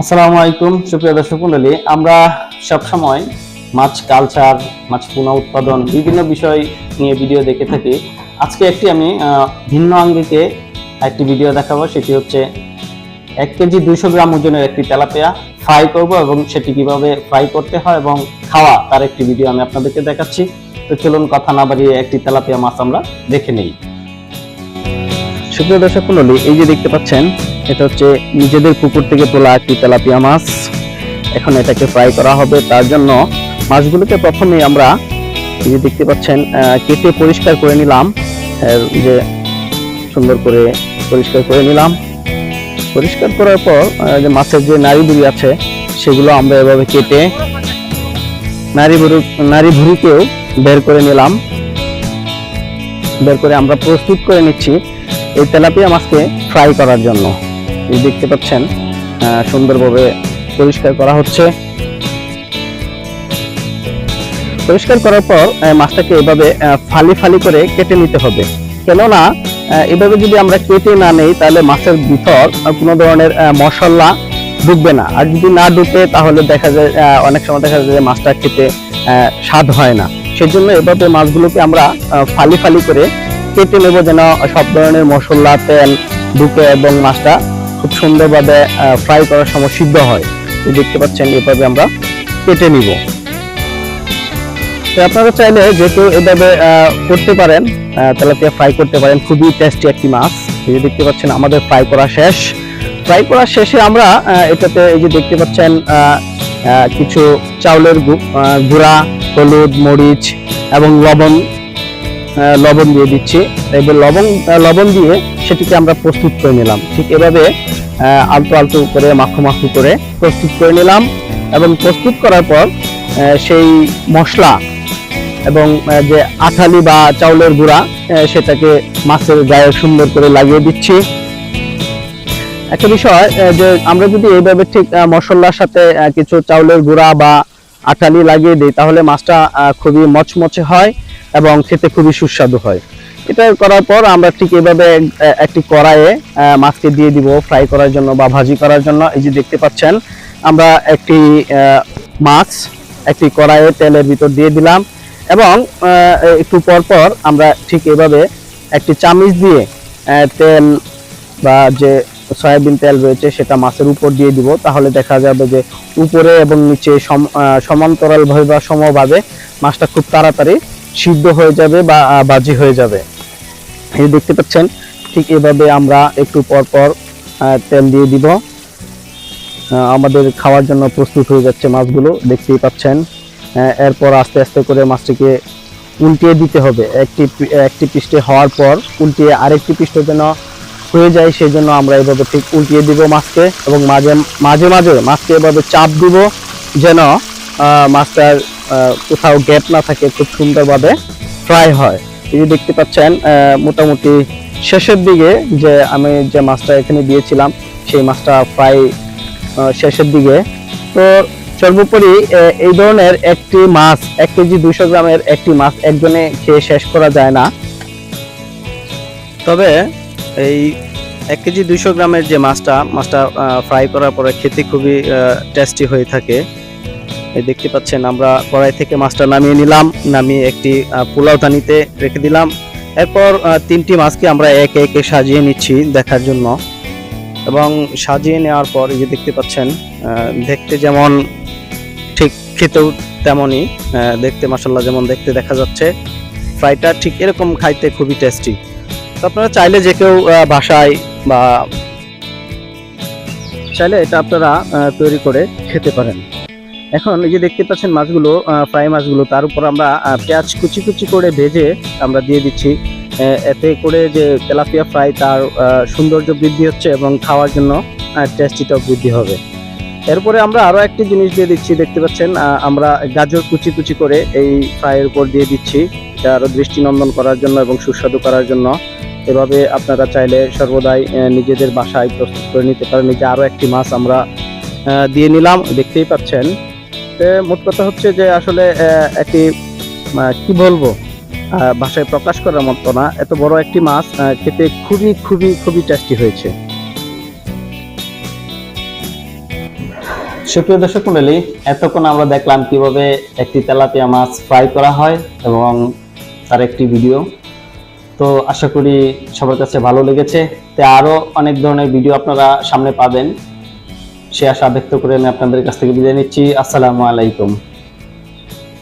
আসসালামু আলাইকুম, সুপ্রিয় দর্শক মন্ডলী। আমরা সবসময় মাছ কালচার মাছ পুনঃ উৎপাদন, বিভিন্ন বিষয় নিয়ে ভিডিও দেখে থাকি। আজকে একটি আমি ভিন্ন আঙ্গিকে একটি ভিডিও দেখাবো। সেটি হচ্ছে এক কেজি দুইশো গ্রাম ওজনের একটি তেলাপিয়া। ফ্রাই করব এবং সেটি কীভাবে ফ্রাই করতে হয় এবং খাওয়া, তার একটি ভিডিও আমি আপনাদেরকে দেখাচ্ছি। তো চলুন কথা না বাড়িয়ে একটি তেলাপিয়া মাছ আমরা দেখে নেই। সুপ্রিয় দর্শক মন্ডলী, এই যে দেখতে পাচ্ছেন এটা হচ্ছে নিজেদের পুকুর থেকে তোলা একটি তেলাপিয়া মাছ। এখন এটাকে ফ্রাই করা হবে। তার জন্য মাছগুলোকে প্রথমে আমরা এই যে দেখতে পাচ্ছেন কেটে পরিষ্কার করে নিলাম। যে সুন্দর করে পরিষ্কার করে নিলাম। পরিষ্কার করার পর যে মাছের যে বুড়ি আছে, সেগুলো আমরা এভাবে কেটে নারী ভুরু নারী বের করে নিলাম। বের করে আমরা প্রস্তুত করে নিচ্ছি এই তেলাপিয়া মাছকে ফ্রাই করার জন্য। এই দেখতে পাচ্ছেন সুন্দরভাবে পরিষ্কার করা হচ্ছে। পরিষ্কার করার পর মাছটাকে এভাবে ফালি ফালি করে কেটে নিতে হবে। কেননা এভাবে যদি আমরা কেটে না নেই, তাহলে মাছের ভিতর কোনো ধরনের মশলা ঢুকবে না। আর যদি না ঢুকে তাহলে দেখা যায় অনেক সময় দেখা যায় যে মাছটা খেতে স্বাদ হয় না। সেজন্য এভাবে মাছগুলোকে আমরা ফালি ফালি করে কেটে নেব যেন সব ধরনের মশলা, তেল ঢুকে এবং মাছটা খুব সুন্দরভাবে ফ্রাই করার সময় সিদ্ধ হয়। দেখতে পাচ্ছেন, এভাবে আমরা কেটে নিব। তো আপনারা চাইলে যে কেউ এভাবে করতে পারেন তেলাপিয়া ফ্রাই করতে পারেন। খুবই টেস্টি একটি মাছ। এই যে দেখতে পাচ্ছেন, আমাদের ফ্রাই করা শেষ। ফ্রাই করা শেষে আমরা এটাতে এই যে দেখতে পাচ্ছেন কিছু চাউলের গুঁড়া, হলুদ, মরিচ এবং লবণ লবণ দিয়ে দিচ্ছি। এবার লবণ লবণ দিয়ে সেটিকে আমরা প্রস্তুত করে নিলাম। ঠিক এভাবে আলতো আলতো করে, মাখো মাখো করে প্রস্তুত করে নিলাম এবং প্রস্তুত করার পর সেই মশলা এবং যে আঠালি বা চাউলের গুঁড়া সেটাকে মাছের গায়ে সুন্দর করে লাগিয়ে দিচ্ছি। একটা বিষয় যে আমরা যদি এইভাবে ঠিক মশলার সাথে কিছু চাউলের গুঁড়া বা আটালি লাগিয়ে দিই, তাহলে মাছটা খুবই মচমচে হয়। এবং খেতে খুবই সুস্বাদু হয়। এটা করার পর আমরা ঠিক এভাবে একটি কড়াইয়ে মাছকে দিয়ে দিব ফ্রাই করার জন্য বা ভাজি করার জন্য। এই যে দেখতে পাচ্ছেন, আমরা একটি মাছ একটি কড়াইয়ে তেলের ভিতর দিয়ে দিলাম এবং একটু পর পর আমরা ঠিক এভাবে একটি চামিচ দিয়ে তেল বা যে সয়াবিন তেল রয়েছে সেটা মাছের উপর দিয়ে দিব। তাহলে দেখা যাবে যে উপরে এবং নিচে সমান্তরালভাবে বা সমভাবে মাছটা খুব তাড়াতাড়ি সিদ্ধ হয়ে যাবে বা বাজি হয়ে যাবে। এই দেখতে পাচ্ছেন, ঠিক এভাবে আমরা একটু পর পর তেল দিয়ে দিব। আমাদের খাওয়ার জন্য প্রস্তুত হয়ে যাচ্ছে মাছগুলো, দেখতেই পাচ্ছেন। এরপর আস্তে আস্তে করে মাছটিকে উল্টিয়ে দিতে হবে। একটি একটি পৃষ্ঠে হওয়ার পর উল্টিয়ে আরেকটি পৃষ্ঠ যেন হয়ে যায় সেই জন্য আমরা এভাবে ঠিক উল্টিয়ে দিব মাছকে এবং মাঝে মাঝে মাঝে মাছকে এভাবে চাপ দিব যেন মাছটার কোথাও গ্যাপ না থাকে, খুব সুন্দরভাবে ফ্রাই হয়। এই যে দেখতে পাচ্ছেন মোটামুটি শেষের দিকে যে আমি যে মাছটা এখানে দিয়েছিলাম, সেই মাছটা ফ্রাই শেষের দিকে। তো সর্বোপরি এই ধরনের একটি মাছ, এক কেজি দুইশো গ্রামের একটি মাছ একজনে খেয়ে শেষ করা যায় না। তবে এই এক কেজি দুইশো গ্রামের যে মাছটা মাছটা ফ্রাই করার পরে খেতে খুবই টেস্টি হয়ে থাকে। দেখতে পাচ্ছেন, আমরা কড়াই থেকে মাছটা নামিয়ে নিলাম, নামিয়ে একটি পোলাও দানিতে রেখে দিলাম। এরপর তিনটি মাছকে আমরা একে একে সাজিয়ে নিচ্ছি দেখার জন্য। এবং সাজিয়ে নেওয়ার পর এই যে দেখতে পাচ্ছেন দেখতে যেমন ঠিক খেতেও তেমনই দেখতে মাসাল্লাহ যেমন দেখতে দেখা যাচ্ছে। ফ্রাইটা ঠিক এরকম খাইতে খুবই টেস্টি। তো আপনারা চাইলে যে কেউ বাসায় বা চাইলে এটা আপনারা তৈরি করে খেতে পারেন। এখন এই যে দেখতে পাচ্ছেন মাছগুলো ফ্রাই মাছগুলো, তার উপর আমরা পেঁয়াজ কুচি কুচি করে ভেজে আমরা দিয়ে দিচ্ছি। এতে করে যে তেলাপিয়া ফ্রাই তার সৌন্দর্য বৃদ্ধি হচ্ছে এবং খাওয়ার জন্য টেস্টিটাও বৃদ্ধি হবে। এরপরে আমরা আরও একটি জিনিস দিয়ে দিচ্ছি, দেখতে পাচ্ছেন আমরা গাজর কুচি কুচি করে এই ফ্রাইয়ের উপর দিয়ে দিচ্ছি। এটা আরও দৃষ্টিনন্দন করার জন্য এবং সুস্বাদু করার জন্য। এভাবে আপনারা চাইলে সর্বদাই নিজেদের বাসায় প্রস্তুত করে নিতে পারেন। যে আরও একটি মাছ আমরা দিয়ে নিলাম, দেখতেই পাচ্ছেন। মোট কথা হচ্ছে যে আসলে একটি কি বলব ভাষায় প্রকাশ করার মতো না। এত বড় একটি মাছ খেতে খুবই খুবই খুবই টেস্টি হয়েছে। সুপ্রিয় দর্শক মন্ডলী, এতক্ষণ আমরা দেখলাম কীভাবে একটি তেলাপিয়া মাছ ফ্রাই করা হয় এবং তার একটি ভিডিও তো আশা করি সবার কাছে ভালো লেগেছে। তো আরও অনেক ধরনের ভিডিও আপনারা সামনে পাবেন। সে আশা ব্যক্ত করে আমি আপনাদের কাছ থেকে বিদায় নিচ্ছি। আসসালামু আলাইকুম।